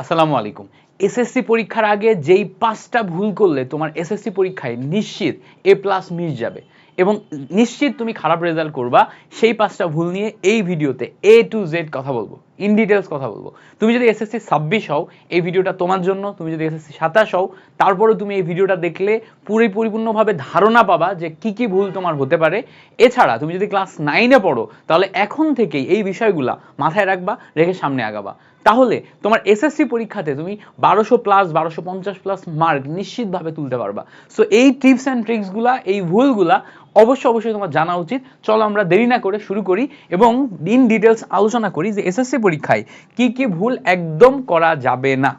আসসালামু আলাইকুম। এসএসসি পরীক্ষার আগে যেই পাঁচটা ভুল করলে তোমার এসএসসি পরীক্ষায় নিশ্চিত এ প্লাস মিস যাবে। এবং নিশ্চিত তুমি খারাপ রেজাল্ট করবা, সেই পাঁচটা ভুল নিয়ে এই ভিডিওতে এ টু জেড কথা বলব ইন ডিটেলস কথা বলব। তুমি যদি এসএসসি ছাব্বিশ হও, এই ভিডিওটা তোমার জন্য, তুমি যদি এসএসসি সাতাশ হও তারপরে তুমি এই ভিডিওটা দেখলে পুরো পরিপূর্ণভাবে ধারণা পাবা যে কি কি ভুল তোমার হতে পারে। এছাড়া তুমি যদি ক্লাস নাইনে পড়ো, তাহলে এখন থেকেই এই বিষয়গুলা মাথায় রাখবা, রেখে সামনে আগাবা। তাহলে তোমার এসএসসি পরীক্ষাতে তুমি বারোশো প্লাস বারোশো পঞ্চাশ প্লাস মার্ক নিশ্চিতভাবে তুলতে পারবা। সো এই টিপস অ্যান্ড ট্রিক্সগুলা এই ভুলগুলা অবশ্যই অবশ্যই তোমার জানা উচিত। চলো আমরা দেরি না করে শুরু করি এবং ইন ডিটেলস আলোচনা করি যে এসএসসি পরীক্ষায় কি কি ভুল একদম করা যাবে না।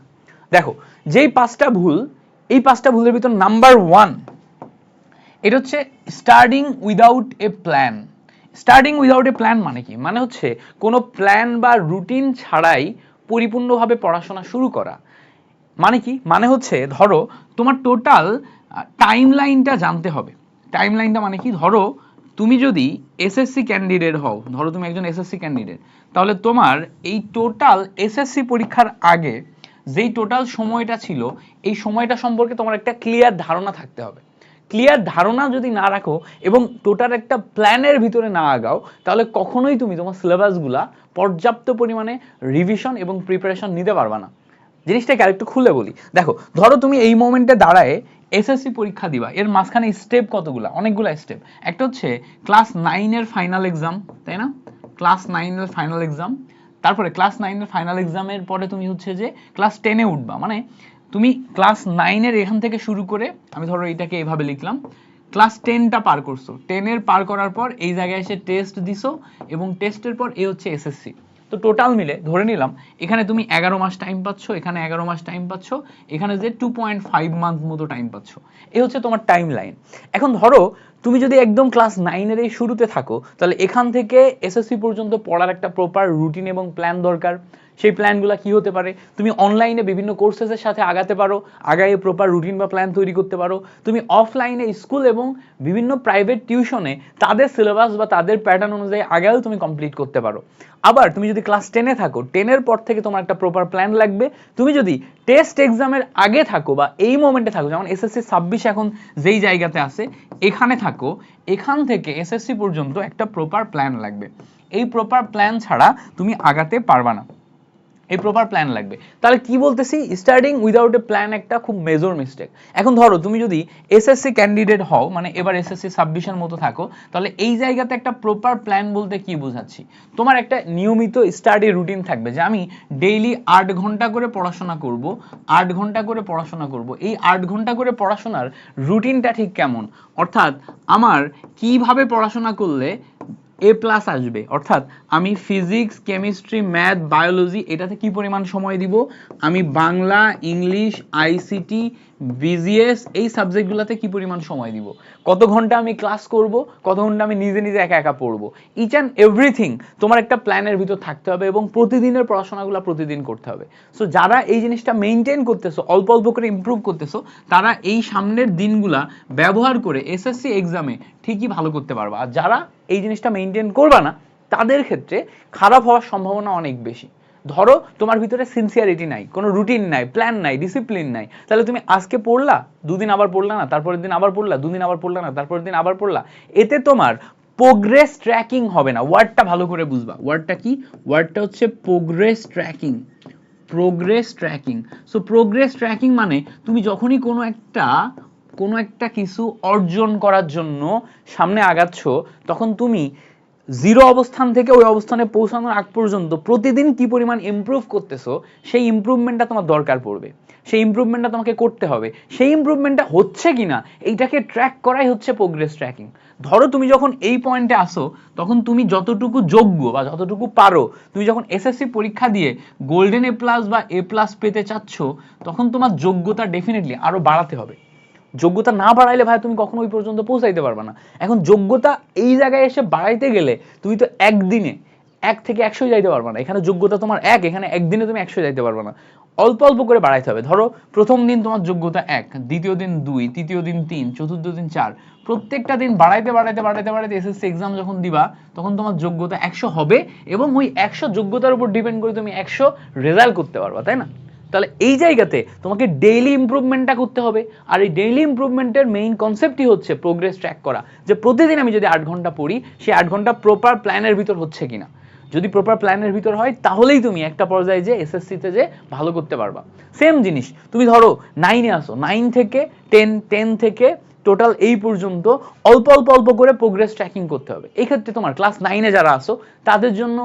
দেখো, যেই পাঁচটা ভুল, এই পাঁচটা ভুলের ভিতর নাম্বার ওয়ান এটা হচ্ছে starting without a plan starting without a plan মানে কি? মানে হচ্ছে কোনো প্ল্যান বা রুটিন ছাড়াই পরিপূর্ণভাবে পড়াশোনা শুরু করা। মানে কি? মানে হচ্ছে, ধরো, তোমার টোটাল টাইম লাইনটা জানতে হবে। টাইম লাইনটা মানে কি? ধরো, তুমি যদি এসএসসি ক্যান্ডিডেট হও, ধরো তুমি একজন এসএসসি ক্যান্ডিডেট তাহলে তোমার এই টোটাল এসএসসি পরীক্ষার আগে যেই টোটাল সময়টা ছিল, এই সময়টা সম্পর্কে তোমার একটা ক্লিয়ার ধারণা থাকতে হবে। ক্লিয়ার ধারণা যদি না রাখো এবং টোটাল একটা প্ল্যানের ভিতরে না আগাও, তাহলে কখনোই তুমি তোমার সিলেবাসগুলা পর্যাপ্ত পরিমাণে রিভিশন এবং প্রিপারেশন নিতে পারবে না। জিনিসটাকে আরেকটু খুলে বলি। দেখো, ধরো তুমি এই মোমেন্টে দাঁড়ায় এসএসসি পরীক্ষা দিবা। এর মাঝখানে স্টেপ কতগুলা? অনেকগুলা স্টেপ একটা হচ্ছে ক্লাস নাইনের ফাইনাল এক্সাম তাই না? ক্লাস নাইনের ফাইনাল এক্সাম তারপরে ক্লাস নাইনের ফাইনাল এক্সামের পরে তুমি হচ্ছে যে ক্লাস টেনে উঠবা। মানে তুমি ক্লাস নাইনের এখান থেকে শুরু করে, আমি ধরো এটাকে এভাবে লিখলাম ক্লাস টেনটা পার করছ। টেনের পার করার পর এই জায়গায় এসে টেস্ট দিছো এবং টেস্টের পর এ হচ্ছে এসএসসি তো টোটাল মিলে, ধরে নিলাম, এখানে তুমি এগারো মাস টাইম পাচ্ছ, এখানে এগারো মাস টাইম পাচ্ছ, এখানে যে টু পয়েন্ট ফাইভ মান্থ মতো টাইম পাচ্ছ। এ হচ্ছে তোমার টাইম লাইন এখন ধরো, তুমি যদি একদম ক্লাস নাইনের এই শুরুতে থাকো, তাহলে এখান থেকে এসএসসি পর্যন্ত পড়ার একটা প্রপার রুটিন এবং প্ল্যান দরকার। সেই প্ল্যানগুলো কি হতে পারে? তুমি অনলাইনে বিভিন্ন কোর্সেসের সাথে আগাতে পারো, আগায়ে প্রপার রুটিন বা প্ল্যান তৈরি করতে পারো। তুমি অফলাইনে স্কুল এবং বিভিন্ন প্রাইভেট টিউশনে তাদের সিলেবাস বা তাদের প্যাটার্ন অনুযায়ী আগেও তুমি কমপ্লিট করতে পারো। আবার তুমি যদি ক্লাস টেনে থাকো টেনের পর থেকে তোমার একটা প্রপার প্ল্যান লাগবে। তুমি যদি টেস্ট এক্সামের আগে থাকো বা এই মোমেন্টে থাকো, যেমন এসএসসি ছাব্বিশ এখন যেই জায়গাতে আছে, এখানে থাকো, এখান থেকে এসএসসি পর্যন্ত একটা প্রপার প্ল্যান লাগবে। এই প্রপার প্ল্যান ছাড়া তুমি আগাতে পারবা না। এই প্রপার প্ল্যান লাগবে। তাহলে কি বলতেছি? স্টার্টিং উইদাউট এ প্ল্যান একটা খুব মেজর মিস্টেক এখন ধরো, তুমি যদি এসএসসি ক্যান্ডিডেট হও মানে এবার এসএসসি ছাব্বিশের মতো থাকো, তাহলে এই জায়গাতে একটা প্রপার প্ল্যান বলতে কি বোঝাচ্ছি? তোমার একটা নিয়মিত স্টাডি রুটিন থাকবে যে আমি ডেইলি আট ঘণ্টা করে পড়াশোনা করব, আট ঘণ্টা করে পড়াশোনা করব। এই আট ঘণ্টা করে পড়াশোনার রুটিনটা ঠিক কেমন? অর্থাৎ আমার কীভাবে পড়াশোনা করলে এ প্লাস আসবে। অর্থাৎ আমি ফিজিক্স কেমিস্ট্রি ম্যাথ বায়োলজি এটাতে কি পরিমাণ সময় দিব? আমি বাংলা, ইংলিশ আইসিটি বিজিএস এই সাবজেক্টগুলোতে কি পরিমাণ সময় দিব? কত ঘণ্টা আমি ক্লাস করব? কত ঘণ্টা আমি নিজে নিজে একা একা পড়ব? ইচ অ্যান্ড এভরিথিং তোমার একটা প্ল্যানের ভিতর থাকতে হবে এবং প্রতিদিনের পড়াশোনাগুলো প্রতিদিন করতে হবে। সো যারা এই জিনিসটা মেনটেন করতেছো, অল্প অল্প করে ইমপ্রুভ করতেছো, তারা এই সামনের দিনগুলা ব্যবহার করে এসএসসি এক্সামে ঠিকই ভালো করতে পারবা। আর যারা এই জিনিসটা মেনটেন করবা না, তাদের ক্ষেত্রে খারাপ হওয়ার সম্ভাবনা অনেক বেশি। ধরো তোমার ভিতরে সিনসিয়ারিটি নাই, কোনো রুটিন নাই প্ল্যান নাই ডিসিপ্লিন নাই, তাহলে তুমি আজকে পড়লা, দুদিন আবার পড়লা না, তারপরের দিন আবার পড়লা, দুদিন আবার পড়লা না, তারপরের দিন আবার পড়লা, এতে তোমার প্রোগ্রেস ট্র্যাকিং হবে না। ওয়ার্ডটা ভালো করে বুঝবা। ওয়ার্ডটা কি? ওয়ার্ডটা হচ্ছে progress tracking progress tracking so progress tracking মানে তুমি যখনই কোনো একটা কোনো একটা কিছু অর্জন করার জন্য সামনে আগাচ্ছ, তখন তুমি জিরো অবস্থান থেকে ওই অবস্থানে পৌঁছানোর আগ পর্যন্ত প্রতিদিন কি পরিমাণ ইমপ্রুভ করতেছো, সেই ইমপ্রুভমেন্টটা তোমার দরকার পড়বে। সেই ইমপ্রুভমেন্টটা তোমাকে করতে হবে। সেই ইমপ্রুভমেন্টটা হচ্ছে কিনা, এইটাকে ট্র্যাক করাই হচ্ছে প্রোগ্রেস ট্র্যাকিং ধরো তুমি যখন এই পয়েন্টে আসো, তখন তুমি যতটুকু যোগ্য বা যতটুকু পারো, তুমি যখন এসএসসি পরীক্ষা দিয়ে গোল্ডেন এ প্লাস বা এ প্লাস পেতে চাচ্ছ, তখন তোমার যোগ্যতা ডেফিনেটলি আরও বাড়াতে হবে। যোগ্যতা না বাড়াইলে ভাই তুমি কখনো ওই পর্যন্ত পৌঁছাইতে পারবে না। এখন যোগ্যতা এই জায়গায় এসে বাড়াইতে গেলে তুমি তো একদিনে এক থেকে একশো যাইতে পারবে না। এখানে যোগ্যতা তোমার এক, এখানে একদিনে তুমি একশো যাইতে পারবে না। অল্প অল্প করে বাড়াইতে হবে। ধরো, প্রথম দিন তোমার যোগ্যতা এক, দ্বিতীয় দিন দুই, তৃতীয় দিন তিন, চতুর্থ দিন চার। প্রত্যেকটা দিন বাড়াইতে বাড়াইতে বাড়াইতে বাড়াইতে এসএসসি এক্সাম যখন দিবা, তখন তোমার যোগ্যতা একশো হবে এবং ওই একশো যোগ্যতার উপর ডিপেন্ড করে তুমি একশো রেজাল্ট করতে পারবা, তাই না? তাহলে এই জায়গাতে তোমাকে ডেইলি ইমপ্রুভমেন্টটা করতে হবে। আর এই ডেইলি ইমপ্রুভমেন্টের মেইন কনসেপ্টই হচ্ছে প্রোগ্রেস ট্র্যাক করা। যে প্রতিদিন আমি যদি আট ঘণ্টা পড়ি সেই আট ঘণ্টা প্রপার প্ল্যানের ভিতর হচ্ছে কিনা? যদি প্রপার প্ল্যানের ভিতর হয়, তাহলেই তুমি একটা পর্যায়ে যে এসএসসিতে যে ভালো করতে পারবা। সেম জিনিস, তুমি ধরো নাইনে আসো নাইন থেকে টেন টেন থেকে টোটাল এই পর্যন্ত অল্প অল্প অল্প করে প্রোগ্রেস ট্র্যাকিং করতে হবে। এই ক্ষেত্রে তোমার ক্লাস নাইনে যারা আসো, তাদের জন্য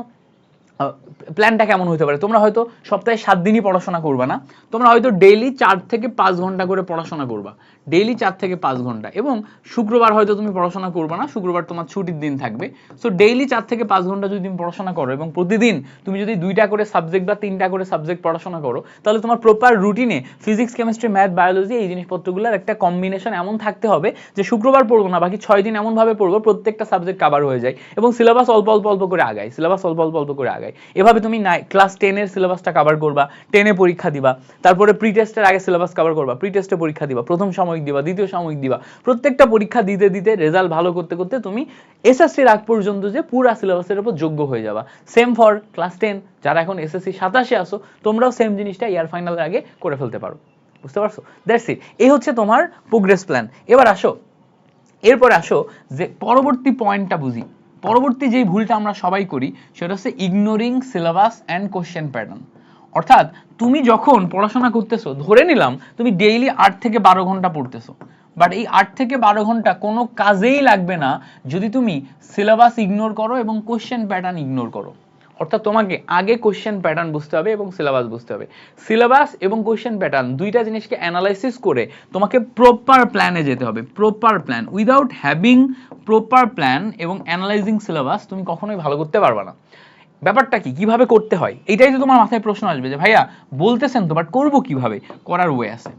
প্ল্যানটা কেমন হতে পারে? তোমরা হয়তো সপ্তাহে সাত দিনই পড়াশোনা করবা না? তোমরা হয়তো ডেইলি চার থেকে পাঁচ ঘণ্টা করে পড়াশোনা করবা। ডেইলি চার থেকে পাঁচ ঘণ্টা। এবং শুক্রবার হয়তো তুমি পড়াশোনা করবা না, শুক্রবার তোমার ছুটির দিন থাকবে। সো ডেইলি চার থেকে পাঁচ ঘণ্টা যদি তুমি পড়াশোনা করো এবং প্রতিদিন তুমি যদি দুইটা করে সাবজেক্ট বা তিনটা করে সাবজেক্ট পড়াশোনা করো, তাহলে তোমার প্রপার রুটিনে ফিজিক্স কেমিস্ট্রি ম্যাথ বায়োলজি এই জিনিসপত্রগুলোর একটা কম্বিনেশন এমন থাকতে হবে যে শুক্রবার পড়ব না, বাকি ছয় দিন এমনভাবে পড়ব প্রত্যেকটা সাবজেক্ট কাভার হয়ে যায় এবং সিলেবাস অল্প অল্প অল্প করে আগায়। সিলেবাস অল্প অল্প অল্প করে আগায়। এভাবে তুমি ক্লাস টেনের সিলেবাসটা কাভার করবা টেনে পরীক্ষা দিবা, তারপরে প্রি টেস্টের আগে সিলেবাস কাভার করবা প্রি টেস্টে পরীক্ষা দিবা, প্রথম সাময়িক দিবা, দ্বিতীয় সাময়িক দিবা। প্রত্যেকটা পরীক্ষা দিতে দিতে রেজাল্ট ভালো করতে করতে তুমি এসএসসির আগ পর্যন্ত যে পুরা সিলেবাসের উপর যোগ্য হয়ে যাবা। সেম ফর ক্লাস টেন যারা এখন এসএসসি সাতাশে আসো, তোমরাও সেম জিনিসটা ইয়ার ফাইনালের আগে করে ফেলতে পারো। বুঝতে পারছ? দ্যাটস ইট এই হচ্ছে তোমার প্রোগ্রেস প্ল্যান এবার আসো। এরপরে আসো যে পরবর্তী পয়েন্টটা বুঝি। পরবর্তী যেই ভুলটা আমরা সবাই করি, সেটা হচ্ছে ignoring syllabus and question pattern অর্থাৎ তুমি যখন পড়াশোনা করতেছো, ধরে নিলাম তুমি ডেইলি আট থেকে বারো ঘণ্টা পড়তেছো। বাট এই আট থেকে বারো ঘণ্টা কোনো কাজেই লাগবে না যদি তুমি সিলেবাস ইগনোর করো এবং কোশ্চেন প্যাটার্ন ইগনোর করো। অর্থাৎ তোমাকে আগে কোশ্চেন প্যাটার্ন বুঝতে হবে এবং সিলেবাস বুঝতে হবে। সিলেবাস এবং কোশ্চেন প্যাটার্ন দুইটা জিনিসকে অ্যানালাইসিস করে তোমাকে প্রপার প্ল্যানে যেতে হবে। Proper plan without having proper plan এবং অ্যানালাইজিং সিলেবাস তুমি কখনোই ভালো করতে পারবে না। ব্যাপারটা কি? কীভাবে করতে হয়? এটাই তো তোমার মাথায় প্রশ্ন আসবে যে, ভাইয়া, বলতেছেন তো বাট করব কীভাবে? করার ওয়ে আছে।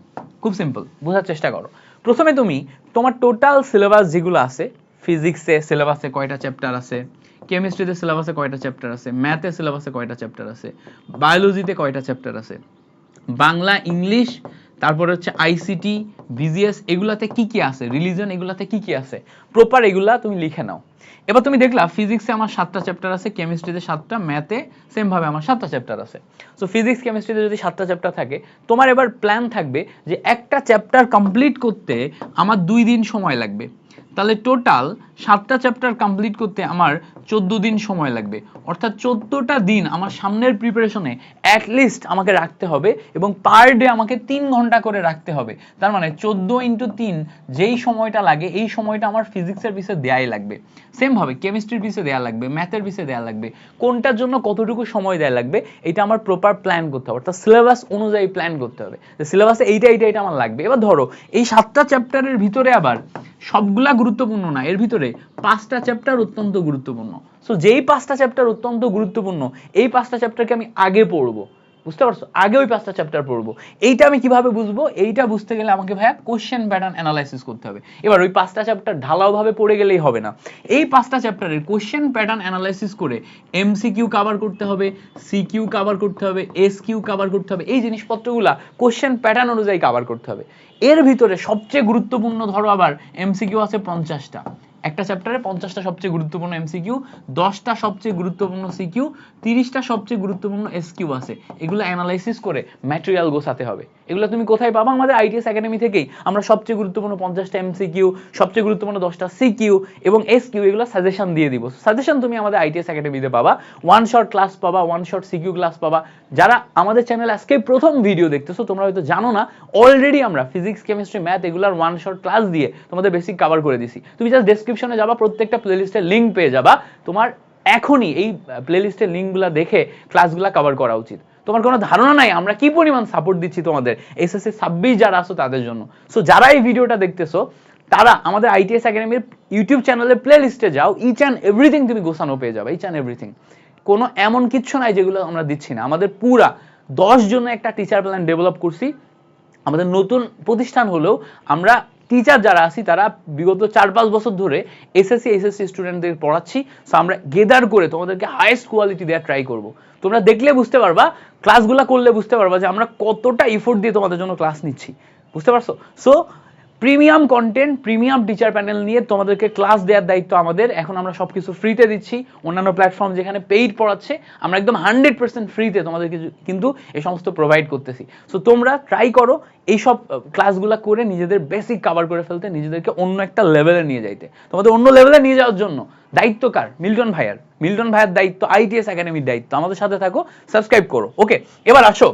খুব সিম্পল বোঝার চেষ্টা করো। প্রথমে তুমি তোমার টোটাল সিলেবাস যেগুলো আছে ফিজিক্সে সিলেবাসে কয়টা চ্যাপ্টার আছে? কেমিস্ট্রিতে সিলেবাসে কয়টা চ্যাপ্টার আছে? ম্যাথে সিলেবাসে কয়টা চ্যাপ্টার আছে? বায়োলজিতে কয়টা চ্যাপ্টার আছে? বাংলা, ইংলিশ, তারপরে হচ্ছে আইসিটি বিজিএস এগুলাতে কি কি আছে? রিলিজন এগুলাতে কি কি আছে? প্রপার এগুলা তুমি লিখে নাও। এবার তুমি দেখলা ফিজিক্সে আমার সাতটা চ্যাপ্টার আছে কেমিস্ট্রিতে সাতটা ম্যাথে সেম ভাবে আমার সাতটা চ্যাপ্টার আছে। সো ফিজিক্স কেমিস্ট্রিতে যদি সাতটা চ্যাপ্টার থাকে, তোমার এবার প্ল্যান থাকবে যে একটা চ্যাপ্টার কমপ্লিট করতে আমার দুই দিন সময় লাগবে। তাহলে টোটাল সাতটা চ্যাপ্টার কমপ্লিট করতে আমার চোদ্দ দিন সময় লাগবে। অর্থাৎ চোদ্দটা দিন আমার সামনের প্রিপারেশনে অ্যাটলিস্ট আমাকে রাখতে হবে এবং পার ডে আমাকে তিন ঘণ্টা করে রাখতে হবে। তার মানে চোদ্দ ইন্টু তিন যেই সময়টা লাগে, এই সময়টা আমার ফিজিক্সের বিষয়ে দেয়াই লাগবে। সেমভাবে কেমিস্ট্রির বিষয়ে দেয়া লাগবে ম্যাথের বিষয়ে দেয়া লাগবে। কোনটার জন্য কতটুকু সময় দেয়া লাগবে এটা আমার প্রপার প্ল্যান করতে হবে। অর্থাৎ সিলেবাস অনুযায়ী প্ল্যান করতে হবে। সিলেবাসে এইটা এইটা এটা আমার লাগবে। এবার ধরো, এই সাতটা চ্যাপ্টারের ভিতরে আবার সবগুলা গুরুত্বপূর্ণ না, এর ভিতরে পাঁচটা চ্যাপ্টার অত্যন্ত গুরুত্বপূর্ণ। সো যেই পাঁচটা চ্যাপ্টার অত্যন্ত গুরুত্বপূর্ণ, এই পাঁচটা চ্যাপ্টারকে আমি আগে পড়ব। বুঝতে পারছ? আগে ওই পাঁচটা চ্যাপ্টার পড়ব। এইটা আমি কীভাবে বুঝব? এইটা বুঝতে গেলে আমাকে ভাইয়া কোশ্চেন প্যাটার্ন অ্যানালাইসিস করতে হবে। এবার ওই পাঁচটা চ্যাপ্টার ঢালাওভাবে পড়ে গেলেই হবে না। এই পাঁচটা চ্যাপ্টারের কোশ্চেন প্যাটার্ন অ্যানালাইসিস করে এমসিকিউ কভার করতে হবে সিকিউ কভার করতে হবে এস কিউ কভার করতে হবে, এই জিনিসপত্রগুলা কোশ্চেন প্যাটার্ন অনুযায়ী কভার করতে হবে। এর ভিতরে সবচেয়ে গুরুত্বপূর্ণ ধরো আবার এমসিকিউ আছে পঞ্চাশটা। একটা চ্যাপ্টারে পঞ্চাশটা সবচেয়ে গুরুত্বপূর্ণ এমসিকিউ দশটা সবচেয়ে গুরুত্বপূর্ণ সিকিউ তিরিশটা সবচেয়ে গুরুত্বপূর্ণ এসকিউ আছে। এগুলো অ্যানালাইসিস করে ম্যাটেরিয়াল গোছাতে হবে। এগুলো তুমি কোথায় পাবা? আমাদের আইটিএস একাডেমি থেকেই। আমরা সবচেয়ে গুরুত্বপূর্ণ পঞ্চাশটা এমসিকিউ সবচেয়ে গুরুত্বপূর্ণ দশটা সিকিউ এবং এসকিউ এগুলো সাজেশন দিয়ে দিব। সাজেশন তুমি আমাদের আইটিএস একাডেমিতে পাবা। ওয়ান শর্ট ক্লাস পাবা ওয়ান শর্ট সিকিউ ক্লাস পাবা। যারা আমাদের চ্যানেল আজকে প্রথম ভিডিও দেখতেছো, তোমরা হয়তো জানো না অলরেডি আমরা ফিজিক্স কেমিস্ট্রি ম্যাথ এগুলার ওয়ান শর্ট ক্লাস দিয়ে তোমাদের বেসিক কভার করে দিছি। তুমি জাস্ট ডেসক্রিপশনে যাবা, প্রত্যেকটা প্লেলিস্টের লিঙ্ক পেয়ে যাবা। তোমার এখনই এই প্লেলিস্টের লিঙ্কগুলো দেখে ক্লাসগুলো কভার করা উচিত। তোমার কোনো ধারণা নাই, আমরা কি পরিমাণ সাপোর্ট দিচ্ছি তোমাদের? এসএসসি ছাব্বিশ যারা আসো তাদের জন্য। সো যারা এই ভিডিওটা দেখতেছো, তারা আমাদের আইটিএস একাডেমির ইউটিউব চ্যানেলের প্লে লিস্টে যাও ইচ অ্যান্ড এভরিথিং তুমি গোছানো পেয়ে যাবে ইচ অ্যান্ড এভরিথিং কোনো এমন কিচ্ছু নাই যেগুলো আমরা দিচ্ছি না। আমাদের পুরা দশ জন্য একটা টিচার প্ল্যান ডেভেলপ করছি। আমাদের নতুন প্রতিষ্ঠান হলেও আমরা টিচার যারা আছি, তারা বিগত চার পাঁচ বছর ধরে এসএসসি এসএসসি স্টুডেন্টদের পড়াচ্ছি। সো আমরা গেদার করে তোমাদেরকে হাইয়েস্ট কোয়ালিটি দেওয়ার ট্রাই করব। তোমরা দেখলে বুঝতে পারবা ক্লাসগুলো করলে বুঝতে পারবা যে আমরা কতটা ইফোর্ট দিয়ে তোমাদের জন্য ক্লাস নিচ্ছি। বুঝতে পারছ? So premium content premium teacher panel নিয়ে তোমাদেরকে ক্লাস দেওয়ার দায়িত্ব আমাদের। এখন আমরা সবকিছু ফ্রিতে দিচ্ছি। অন্যান্য প্ল্যাটফর্ম যেখানে পেইড পড়াচ্ছে, আমরা একদম হান্ড্রেড পার্সেন্ট ফ্রিতে তোমাদেরকে কিন্তু এই সমস্ত প্রোভাইড করতেছি। সো তোমরা ট্রাই করো এইসব ক্লাসগুলো করে নিজেদের বেসিক কভার করে ফেলতে, নিজেদেরকে অন্য একটা লেভেলে নিয়ে যাইতে। তোমাদের অন্য লেভেলে নিয়ে যাওয়ার জন্য দায়িত্ব কার? মিল্টন ভাইয়ার। মিল্টন ভাইয়ার দায়িত্ব আইটিএস একাডেমির দায়িত্ব। আমাদের সাথে থাকো সাবস্ক্রাইব করো। ওকে এবার আসো।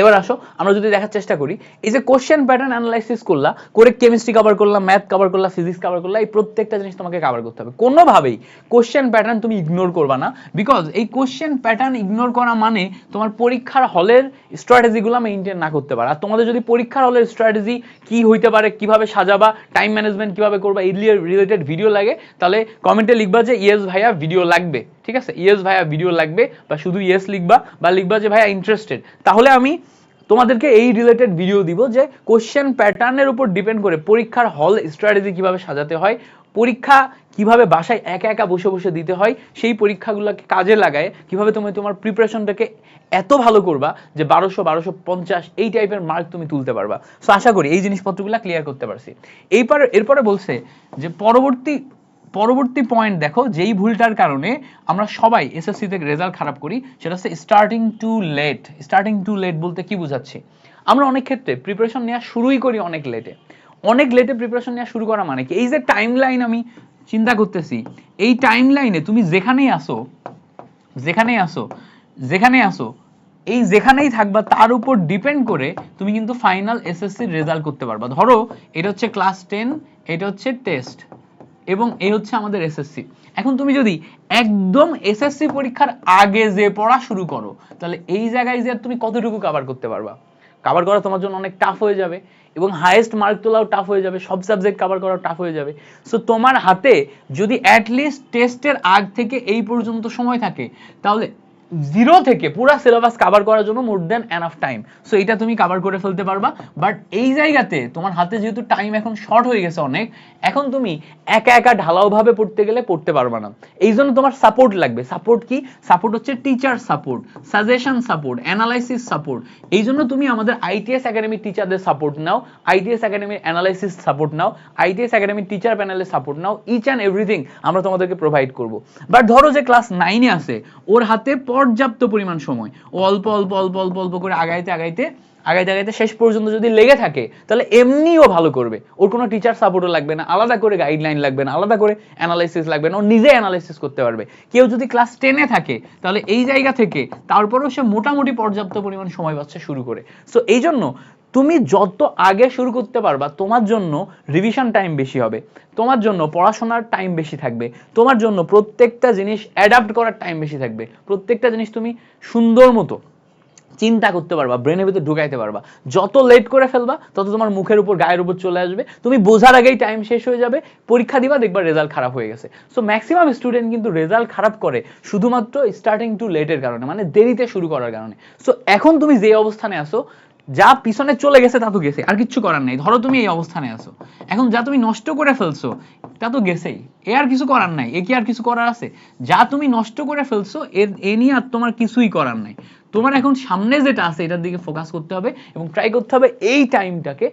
এবার আসো, আমরা যদি দেখার চেষ্টা করি, এই যে কোশ্চেন প্যাটার্ন অ্যানালাইসিস করলা, করে কেমিস্ট্রি কভার করলাম ম্যাথ কভার করলাম ফিজিক্স কভার করলাম এই প্রত্যেকটা জিনিস তোমাকে কভার করতে হবে। কোনোভাবেই কোশ্চেন প্যাটার্ন তুমি ইগনোর করবা না বিকজ এই কোশ্চেন প্যাটার্ন ইগনোর করা মানে তোমার পরীক্ষার হলের স্ট্র্যাটেজিগুলো মেনটেন না করতে পারা। আর তোমাদের যদি পরীক্ষার হলের স্ট্র্যাটেজি কি হইতে পারে, কীভাবে সাজাবা টাইম ম্যানেজমেন্ট কীভাবে করবা এই রিলেটেড ভিডিও লাগে, তাহলে কমেন্টে লিখবা যে ইয়েস ভাইয়া ভিডিও লাগবে। ঠিক আছে? ইয়েস ভাইয়া ভিডিও লাগবে বা শুধু ইয়েস লিখবা বা লিখবা যে ভাইয়া ইন্টারেস্টেড তাহলে আমি তোমাদেরকে এই রিলেটেড ভিডিও দিব যে কোশ্চেন প্যাটার্নের উপর ডিপেন্ড করে পরীক্ষার হল স্ট্র্যাটেজি কীভাবে সাজাতে হয়, পরীক্ষা কীভাবে বাসায় একা একা বসে বসে দিতে হয়, সেই পরীক্ষাগুলোকে কাজে লাগায় কীভাবে তুমি তোমার প্রিপারেশনটাকে এত ভালো করবা যে বারোশো বারোশো পঞ্চাশ এই টাইপের মার্ক তুমি তুলতে পারবা। সো আশা করি এই জিনিসপত্রগুলো ক্লিয়ার করতে পারছি। এইবার, এরপরে বলছে যে পরবর্তী পরবর্তী পয়েন্ট দেখো, যেই ভুলটার কারণে আমরা সবাই এসএসসি থেকে রেজাল্ট খারাপ করি, সেটা হচ্ছে starting to late starting to late বলতে কি বোঝাচ্ছি? আমরা অনেক ক্ষেত্রে প্রিপারেশন নেওয়া শুরুই করি অনেক লেটে অনেক লেটে প্রিপারেশন নেওয়া শুরু করা মানে কি? এই যে টাইম লাইন আমি চিন্তা করতেছি, এই টাইম লাইনে তুমি যেখানেই আসো যেখানেই আসো যেখানেই আসো, এই যেখানেই থাকবা, তার উপর ডিপেন্ড করে তুমি কিন্তু ফাইনাল এসএসসির রেজাল্ট করতে পারবা। ধরো, এটা হচ্ছে ক্লাস টেন এটা হচ্ছে টেস্ট এবং এই হচ্ছে আমাদের এসএসসি এখন তুমি যদি একদম এসএসসি পরীক্ষার আগে যে পড়া শুরু করো, তাহলে এই জায়গায় যে তুমি কতটুকু কভার করতে পারবা? কভার করা তোমার জন্য অনেক টাফ হয়ে যাবে এবং হায়েস্ট মার্ক তোলাও টাফ হয়ে যাবে, সব সাবজেক্ট কভার করাও টাফ হয়ে যাবে। সো তোমার হাতে যদি অ্যাটলিস্ট টেস্টের আগ থেকে এই পর্যন্ত সময় থাকে, তাহলে জিরো থেকে পুরো সিলেবাস কভার করার জন্য more than enough time so এটা তুমি কভার করে ফেলতে পারবা বাট এই জায়গাতে তোমার হাতে যেহেতু টাইম এখন শর্ট হয়ে গেছে অনেক, এখন তুমি একা একা ঢালাওভাবে পড়তে গেলে পড়তে পারবা না। এই জন্য তোমার সাপোর্ট লাগবে। সাপোর্ট কি? সাপোর্ট হচ্ছে teacher support suggestion support analysis support এই জন্য তুমি আমাদের আইটিএস একাডেমির টিচারদের সাপোর্ট নাও আইটিএস একাডেমির অ্যানালাইসিস সাপোর্ট নাও আইটিএস একাডেমির টিচার প্যানেলের সাপোর্ট নাও ইচ অ্যান্ড এভরিথিং আমরা তোমাদেরকে প্রোভাইড করব। বাট ধরো যে ক্লাস নাইনে আছে, ওর হাতে পর্যাপ্ত পরিমাণ সময়। অল্প অল্প অল্প অল্প অল্প করে আগাইতে আগাইতে আগাইতে আগাইতে শেষ পর্যন্ত যদি লেগে থাকে, তাহলে এমনিও ভালো করবে। ওর কোনো টিচার সাপোর্টও লাগবে না, আলাদা করে গাইডলাইন লাগবে না, আলাদা করে অ্যানালাইসিস লাগবে না, ও নিজে অ্যানালাইসিস করতে পারবে। কেউ যদি ক্লাস টেনে থাকে, তাহলে এই জায়গা থেকে তারপরেও সে মোটামুটি পর্যাপ্ত পরিমাণ সময় পাচ্ছে শুরু করে। সো এই জন্য তুমি যত আগে শুরু করতে পারবা, তোমার জন্য রিভিশন টাইম বেশি হবে। তোমার জন্য পড়াশোনার টাইম বেশি থাকবে। তোমার জন্য প্রত্যেকটা জিনিস অ্যাডাপ্ট করার টাইম বেশি থাকবে। প্রত্যেকটা জিনিস তুমি সুন্দর মতো চিন্তা করতে পারবা ব্রেনের ভিতরে ঢুকাইতে পারবা। যত লেট করে ফেলবা, তত তোমার মুখের উপর, গায়ের উপর চলে আসবে। তুমি বোঝার আগেই টাইম শেষ হয়ে যাবে। পরীক্ষা দিবা, দেখবা রেজাল্ট খারাপ হয়ে গেছে। সো ম্যাক্সিমাম স্টুডেন্ট কিন্তু রেজাল্ট খারাপ করে শুধুমাত্র স্টার্টিং টু লেটের কারণে মানে দেরিতে শুরু করার কারণে। সো এখন তুমি যে অবস্থানে আসো যা পিছনে চলে গেছে তা তো গেছে, আর কিচ্ছু করার নেই। ধরো তুমি এই অবস্থানে আছো। এখন যা তুমি নষ্ট করে ফেলছো, তা তো গেছেই। এ আর কিছু করার নাই, এ কি আর কিছু করার আছে? যা তুমি নষ্ট করে ফেলছো এর এ নিয়ে আর তোমার কিছুই করার নাই। তোমার এখন সামনে যেটা আছে, এটার দিকে ফোকাস করতে হবে এবং ট্রাই করতে হবে এই টাইমটাকে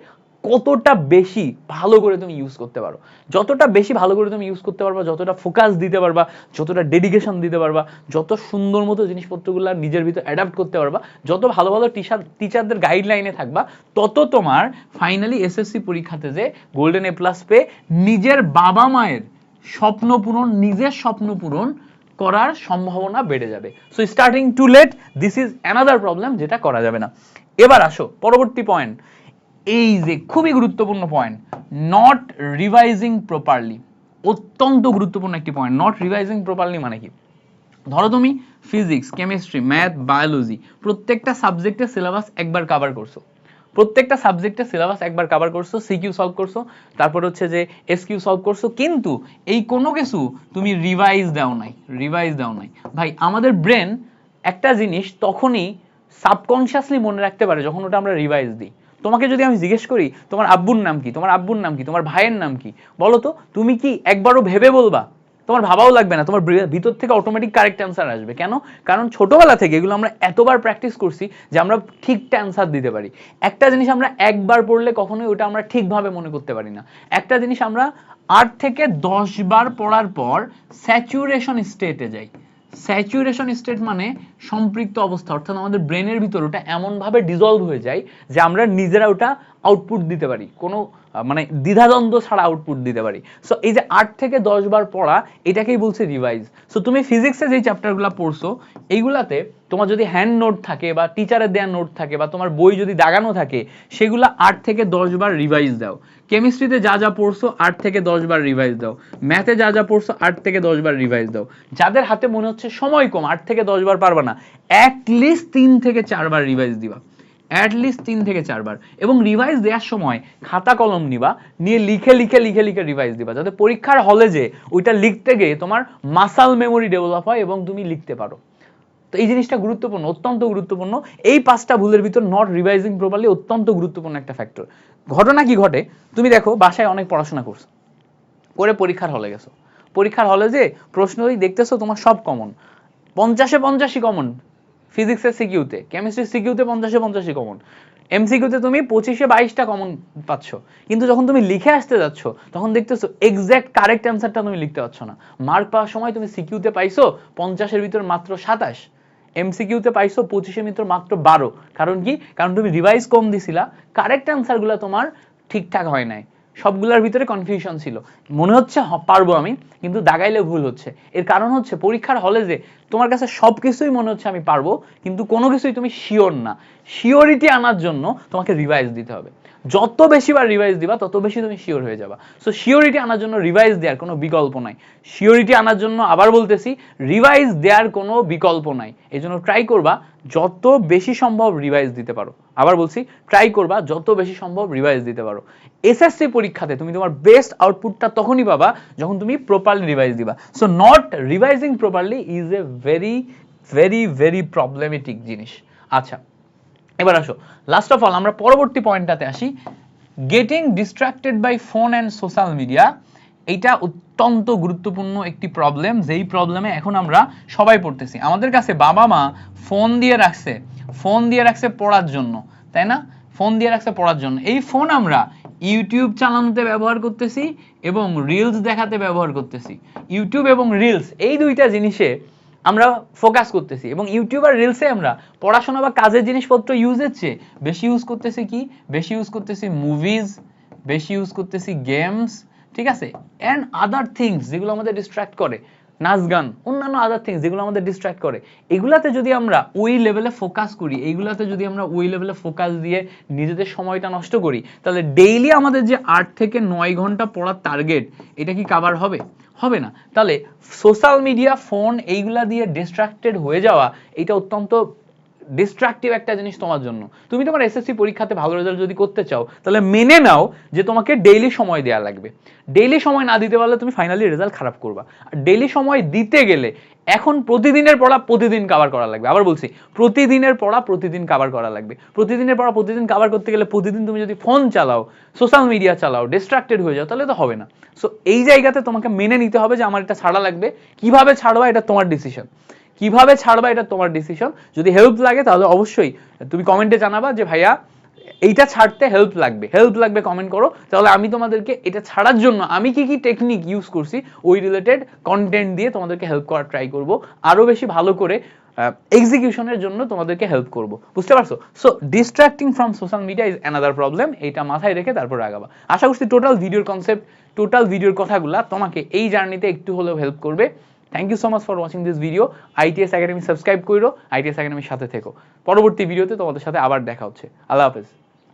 কতটা বেশি ভালো করে তুমি ইউজ করতে পারো। যতটা বেশি ভালো করে তুমি ইউজ করতে পারবা, যতটা ফোকাস দিতে পারবা, যতটা ডেডিকেশন দিতে পারবা, যত সুন্দর মতো জিনিসপত্রগুলো নিজের ভিতর অ্যাডাপ্ট করতে পারবা, যত ভালো ভালো টিচার টিচারদের গাইডলাইনে থাকবা, তত তোমার ফাইনালি এসএসসি পরীক্ষাতে যে গোল্ডেন এ প্লাস পেয়ে নিজের বাবা মায়ের স্বপ্ন পূরণ, নিজের স্বপ্ন পূরণ করার সম্ভাবনা বেড়ে যাবে। So starting to late this is another problem যেটা করা যাবে না। এবার আসো, পরবর্তী পয়েন্ট এই যে খুবই গুরুত্বপূর্ণ পয়েন্ট নট রিভাইজিং প্রপারলি অত্যন্ত গুরুত্বপূর্ণ একটি পয়েন্ট নট রিভাইজিং প্রপারলি মানে কি? ধরো তুমি ফিজিক্স কেমিস্ট্রি ম্যাথ বায়োলজি প্রত্যেকটা সাবজেক্টের সিলেবাস একবার কভার করছ। প্রত্যেকটা সাবজেক্টের সিলেবাস একবার কভার করছ সিকিউ সলভ করছ, তারপর হচ্ছে যে এসকিউ সলভ করছ, কিন্তু এই কোনো কিছু তুমি রিভাইজ দাও নাই রিভাইজ দাও নাই। ভাই, আমাদের ব্রেন একটা জিনিস তখনই সাবকনশিয়াসলি মনে রাখতে পারে যখন ওটা আমরা রিভাইজ দিই। তোমাকে যদি আমি জিজ্ঞেস করি, তোমার আব্বুর নাম কি? তোমার আব্বুর নাম কি? তোমার ভাইয়ের নাম কি? বলো তো, তুমি কি একবারও ভেবে বলবা? তোমার ভাবাও লাগবে না, তোমার ভিতর থেকে অটোমেটিক কারেক্ট অ্যান্সার আসবে। কেন? কারণ ছোটবেলা থেকে এগুলো আমরা এতবার প্র্যাকটিস করছি যে আমরা ঠিকটা অ্যান্সার দিতে পারি। একটা জিনিস আমরা একবার পড়লে কখনোই ওটা আমরা ঠিকভাবে মনে করতে পারি না। একটা জিনিস আমরা আট থেকে দশ বার পড়ার পর স্যাচুরেশন স্টেটে যাই। স্যাচুরেশন স্টেট মানে সম্পৃক্ত অবস্থা। অর্থাৎ আমাদের ব্রেনের ভিতর ওটা এমনভাবে ডিজলভ হয়ে যায় যে আমরা নিজেরা ওটা আউটপুট দিতে পারি। কোনো মানে দ্বিধাদ্বন্দ্ব ছাড়া আউটপুট দিতে পারি। সো এই যে আট থেকে দশ বার পড়া, এটাকেই বলছে রিভাইজ সো তুমি ফিজিক্সে যেই চ্যাপ্টারগুলো পড়ছো, এইগুলাতে তোমার যদি হ্যান্ড নোট থাকে বা টিচারের দেওয়া নোট থাকে বা তোমার বই যদি দাগানো থাকে, সেগুলো আট থেকে দশ বার রিভাইজ দাও। কেমিস্ট্রিতে যা যা পড়ছো, আট থেকে দশ বার রিভাইজ দাও। ম্যাথে যা যা পড়ছো, আট থেকে দশ বার রিভাইজ দাও। যাদের হাতে মনে হচ্ছে সময় কম, আট থেকে দশ বার পারবা না অ্যাটলিস্ট তিন থেকে চারবার রিভাইজ দিবা। অ্যাটলিস্ট তিন থেকে চারবার। এবং রিভাইজ দেওয়ার সময় খাতা কলম নিবা, নিয়ে লিখে লিখে লিখে লিখে রিভাইজ দিবা, যাতে পরীক্ষার হলে যে ওইটা লিখতে গিয়ে তোমার মাসাল মেমোরি ডেভেলপ হয় এবং তুমি লিখতে পারো। তো এই জিনিসটা গুরুত্বপূর্ণ, অত্যন্ত গুরুত্বপূর্ণ। এই পাঁচটা ভুলের ভিতর নট রিভাইজিং প্রপারলি অত্যন্ত গুরুত্বপূর্ণ একটা ফ্যাক্টর ঘটনা কি ঘটে? তুমি দেখো, বাসায় অনেক পড়াশোনা করছ। করে পরীক্ষার হলে গেছো। পরীক্ষার হলে যে প্রশ্নই দেখতেছো তোমার সব কমন পঞ্চাশে পঞ্চাশই কমন ফিজিক্সের সিকিউতে, কেমিস্ট্রির সিকিউতে পঞ্চাশে পঞ্চাশে কমন এমসিকিউতে তুমি পঁচিশে বাইশটা কমন পাচ্ছ। কিন্তু যখন তুমি লিখে আসতে যাচ্ছ, তখন দেখতেছো এক্স্যাক্ট কারেক্ট অ্যান্সারটা তুমি লিখতে পারছ না। মার্ক পাওয়ার সময় তুমি সিকিউতে পাইছো পঞ্চাশের ভিতর মাত্র সাতাশ। এমসিকিউতে পাইছো পঁচিশের ভিতর মাত্র বারো। কারণ কি? কারণ তুমি রিভাইজ কম দিছিলা কারেক্ট অ্যান্সারগুলো তোমার ঠিকঠাক হয় নাই। সবগুলোর ভিতরে কনফিউশন ছিল। মনে হচ্ছে পারব আমি, কিন্তু দাগাইলে ভুল হচ্ছে। এর কারণ হচ্ছে, পরীক্ষার হলে যে তোমার কাছে সব কিছুই মনে হচ্ছে আমি পারব, কিন্তু কোনো কিছুই তুমি শিওর না। শিওরিটি আনার জন্য তোমাকে রিভাইজ দিতে হবে। যত বেশিবার রিভাইজ দিবা, তত বেশি তুমি শিওর হয়ে যাবা। সো শিওরিটি আনার জন্য রিভাইজ দেওয়ার কোনো বিকল্প নাই। শিওরিটি আনার জন্য আবার বলতেছি রিভাইজ দেওয়ার কোনো বিকল্প নাই। এই জন্য ট্রাই করবা, যত বেশি সম্ভব রিভাইজ দিতে পারো। আবার বলছি ট্রাই করবা, যত বেশি সম্ভব রিভাইজ দিতে পারো। এসএসসি পরীক্ষাতে তুমি তোমার বেস্ট আউটপুটটা তখনই পাবা, যখন তুমি প্রপারলি রিভাইজ দিবা। So not revising properly is a very very very problematic জিনিস। আচ্ছা এবার আসো। লাস্ট অফ অল আমরা পরবর্তী পয়েন্টটাতে আসি। Getting distracted by phone and social media এইটা অত্যন্ত গুরুত্বপূর্ণ একটি প্রবলেম যেই প্রবলেমে এখন আমরা সবাই পড়তেছি। আমাদের কাছে বাবা মা ফোন দিয়ে রাখছে ফোন দিয়ে রাখছে পড়ার জন্য, তাই না? ফোন দিয়ে রাখছে পড়ার জন্য। এই ফোন আমরা ইউটিউব চালানোতে ব্যবহার করতেছি এবং রিলস দেখাতে ব্যবহার করতেছি। ইউটিউব এবং রিলস এই দুইটা জিনিসে আমরা ফোকাস করতেছি এবং ইউটিউব আর রিলসে আমরা পড়াশোনা বা কাজের জিনিসপত্র ইউজ হচ্ছে বেশি ইউজ করতেছি কি? বেশি ইউজ করতেছি মুভিজ বেশি ইউজ করতেছি গেমস ঠিক আছে? অ্যান্ড আদার থিংস যেগুলো আমাদের ডিস্ট্র্যাক্ট করে। নাচ গান, অন্যান্য আদার থিংস যেগুলো আমাদের ডিস্ট্র্যাক্ট করে, এগুলাতে যদি আমরা ওই লেভেলে ফোকাস করি এইগুলাতে যদি আমরা ওই লেভেলে ফোকাস দিয়ে নিজেদের সময়টা নষ্ট করি, তাহলে ডেইলি আমাদের যে আট থেকে নয় ঘণ্টা পড়ার টার্গেট এটা কি কাবার হবে? হবে না। তাহলে সোশ্যাল মিডিয়া ফোন এইগুলা দিয়ে ডিস্ট্রাক্টেড হয়ে যাওয়া, এটা অত্যন্ত ডিস্ট্রাকটিভ একটা জিনিস তোমার জন্য। তুমি তোমার এসএসসি পরীক্ষাতে ভালো রেজাল্ট যদি করতে চাও, তাহলে মেনে নাও যে তোমাকে ডেইলি সময় দেওয়া লাগবে। ডেইলি সময় না দিতে পারলে তুমি ফাইনালি রেজাল্ট খারাপ করবা। আর ডেইলি সময় দিতে গেলে এখন প্রতিদিনের পড়া প্রতিদিন কাভার করা লাগবে। আবার বলছি, প্রতিদিনের পড়া প্রতিদিন কাভার করা লাগবে। প্রতিদিনের পড়া প্রতিদিন কাভার করতে গেলে প্রতিদিন তুমি যদি ফোন চালাও সোশ্যাল মিডিয়া চালাও ডিস্ট্রাক্টেড হয়ে যাও, তাহলে তো হবে না। সো এই জায়গাতে তোমাকে মেনে নিতে হবে যে আমার এটা ছাড়া লাগবে। কীভাবে ছাড়বা এটা তোমার ডিসিশন কীভাবে ছাড়বা এটা তোমার ডিসিশন যদি হেল্প লাগে, তাহলে অবশ্যই তুমি কমেন্টে জানাবা যে, ভাইয়া, এইটা ছাড়তে হেল্প লাগবে। হেল্প লাগবে কমেন্ট করো। তাহলে আমি তোমাদেরকে এটা ছাড়ার জন্য আমি কি কি টেকনিক ইউজ করছি, ওই রিলেটেড কন্টেন্ট দিয়ে তোমাদেরকে হেল্প করার ট্রাই করব। আরও বেশি ভালো করে এক্সিকিউশনের জন্য তোমাদেরকে হেল্প করব। বুঝতে পারছ? So distracting from social media is another problem এটা মাথায় রেখে তারপর আগাবা। আশা করছি টোটাল ভিডিওর কনসেপ্ট টোটাল ভিডিওর কথাগুলা তোমাকে এই জার্নিতে একটু হলেও হেল্প করবে। Thank you so much for watching this video ITS academy subscribe করো আইটিএস একাডেমির সাথে থেকো। পরবর্তী ভিডিওতে তোমাদের সাথে আবার দেখা হচ্ছে। আল্লাহ হাফেজ।